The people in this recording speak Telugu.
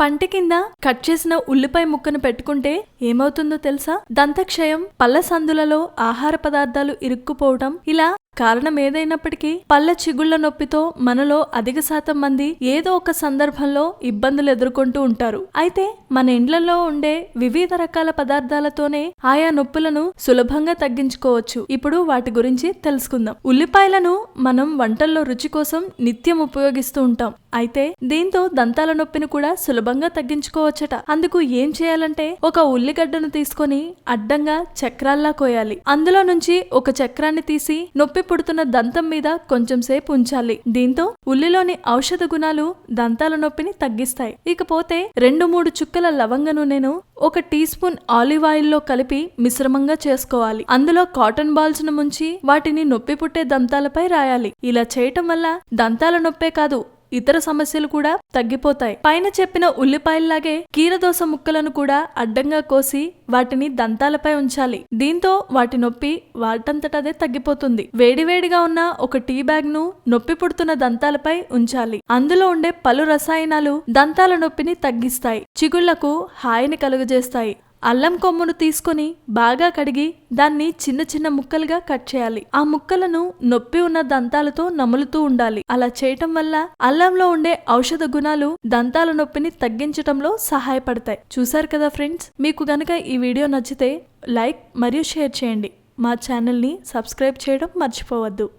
పంట కింద కట్ చేసిన ఉల్లిపాయ ముక్కను పెట్టుకుంటే ఏమవుతుందో తెలుసా? దంతక్షయం పళ్ళ సందులలో ఆహార పదార్థాలు ఇరుక్కుపోవటం ఇలా కారణం ఏదైనప్పటికీ పళ్ళ చిగుళ్ళ నొప్పితో మనలో అధిక శాతం మంది ఏదో ఒక సందర్భంలో ఇబ్బందులు ఎదుర్కొంటూ ఉంటారు. అయితే మన ఇండ్లలో ఉండే వివిధ రకాల పదార్థాలతోనే ఆయా నొప్పులను సులభంగా తగ్గించుకోవచ్చు. ఇప్పుడు వాటి గురించి తెలుసుకుందాం. ఉల్లిపాయలను మనం వంటల్లో రుచి కోసం నిత్యం ఉపయోగిస్తూ ఉంటాం. అయితే దీంతో దంతాల నొప్పిని కూడా సులభంగా తగ్గించుకోవచ్చట. అందుకు ఏం చేయాలంటే ఒక ఉల్లిగడ్డను తీసుకొని అడ్డంగా చక్రాల్లా కోయాలి. అందులో నుంచి ఒక చక్రాన్ని తీసి నొప్పి పుడుతున్న దంతం మీద కొంచెం సేపు ఉంచాలి. దీంతో ఉల్లిలోని ఔషధ గుణాలు దంతాల నొప్పిని తగ్గిస్తాయి. ఇకపోతే రెండు మూడు చుక్కల లవంగ నూనెను ఒక టీ స్పూన్ ఆలివ్ ఆయిల్లో కలిపి మిశ్రమంగా చేసుకోవాలి. అందులో కాటన్ బాల్స్ను ముంచి వాటిని నొప్పి పుట్టే దంతాలపై రాయాలి. ఇలా చేయటం వల్ల దంతాల నొప్పే కాదు ఇతర సమస్యలు కూడా తగ్గిపోతాయి. పైన చెప్పిన ఉల్లిపాయల్లాగే కీరదోస ముక్కలను కూడా అడ్డంగా కోసి వాటిని దంతాలపై ఉంచాలి. దీంతో వాటి నొప్పి వాటంతటదే తగ్గిపోతుంది. వేడివేడిగా ఉన్న ఒక టీ బ్యాగ్ను నొప్పి పుడుతున్న దంతాలపై ఉంచాలి. అందులో ఉండే పలు రసాయనాలు దంతాల నొప్పిని తగ్గిస్తాయి. చిగుళ్ళకు హాయిని కలుగజేస్తాయి. అల్లం కొమ్మును తీసుకొని బాగా కడిగి దాన్ని చిన్న చిన్న ముక్కలుగా కట్ చేయాలి. ఆ ముక్కలను నొప్పి ఉన్న దంతాలతో నములుతూ ఉండాలి. అలా చేయటం వల్ల అల్లంలో ఉండే ఔషధ గుణాలు దంతాల నొప్పిని తగ్గించటంలో సహాయపడతాయి. చూసారు కదా ఫ్రెండ్స్? మీకు గనక ఈ వీడియో నచ్చితే లైక్ మరియు షేర్ చేయండి. మా ఛానల్ని సబ్స్క్రైబ్ చేయడం మర్చిపోవద్దు.